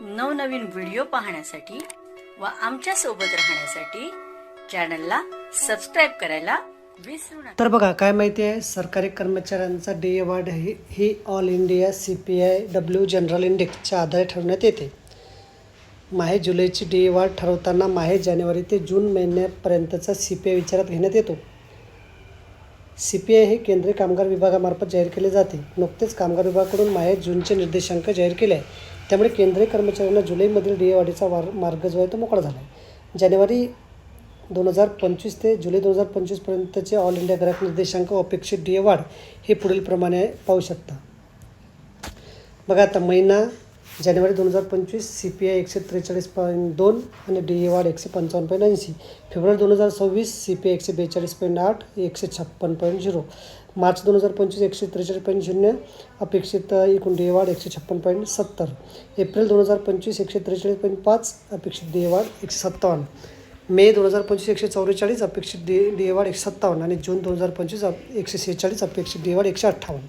नवनवीन व्हिडिओ पाहण्यासाठी व आमच्यासोबत राहण्यासाठी चॅनलला सबस्क्राईब करायला विसरू नका. तर बघा काय माहिती आहे? सरकारी कर्मचाऱ्यांचा डे अवॉर्ड ही ही all India C P I W general इंडेक्सच्या आधारे ठरवण्यात येते. माहे जुलैची डे अवॉर्ड ठरवताना माहे जानेवारी ते जून महिन्यापर्यंतचा सी पी आय विचारात घेण्यात येतो. सी पी आय हे केंद्रीय कामगार विभागामार्फत जाहीर केले जाते. नुकतेच कामगार विभागाकडून माहे जूनचे निर्देशांक जाहीर केले आहे त्यामुळे केंद्रीय कर्मचाऱ्यांना जुलैमधील डी वाढीचा वार मार्ग जो आहे तो मोकळा झाला आहे जानेवारी दोन हजार पंचवीस ते जुलै दोन हजार पंचवीसपर्यंतचे ऑल इंडिया ग्राहक निर्देशांक अपेक्षित डी वाढ हे पुढीलप्रमाणे पाहू शकता. बघा आता महिना जानेवारी दोन हजार पंचवीस सी पी आय एकशे त्रेचाळीस पॉईंट दोन आणि डी ए वाढ एकशे पंचावन्न पॉईंट ऐंशी. फेब्रुवारी दोन हजार सव्वीस सी पी आय एकशे बेचाळीस पॉईंट आठ एकशे छप्पन पॉईंट झिरो मार्च दोन हजार पंचवीस एकशे त्रेचाळीस पॉईंट शून्य अपेक्षित एकूण डी ए वाढ एकशे छप्पन पॉईंट सत्तर. एप्रिल दोन हजार पंचवीस एकशे त्रेचाळीस पॉईंट पाच अपेक्षित डी ए वाढ एकशे सत्तावन्न. मे दोन हजार पंचवीस एकशे चौवेचाळीस अपेक्षित डी डी ए वाढ एकशे सत्तावन्न आणि जून दोन हजार पंचवीस एकशे सेहेचाळीस अपेक्षित डी ए वाढ एकशे अठ्ठावन्न.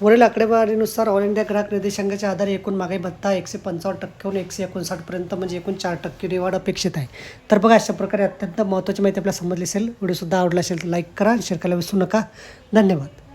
वरील आकडेवारीनुसार ऑल इंडिया ग्राहक निर्देशांकाच्या आधारे एकूण मागे भत्ता एकशे पंचावन्न टक्क्याहून एकशे एकोणसाठपर्यंत म्हणजे एकूण चार टक्के डी वाढ अपेक्षित आहे. तर बघा अशा प्रकारे अत्यंत महत्त्वाची माहिती आपल्याला समजली असेल. व्हिडिओसुद्धा आवडला असेल तर लाईक करा शेअर करायला विसरू नका. धन्यवाद.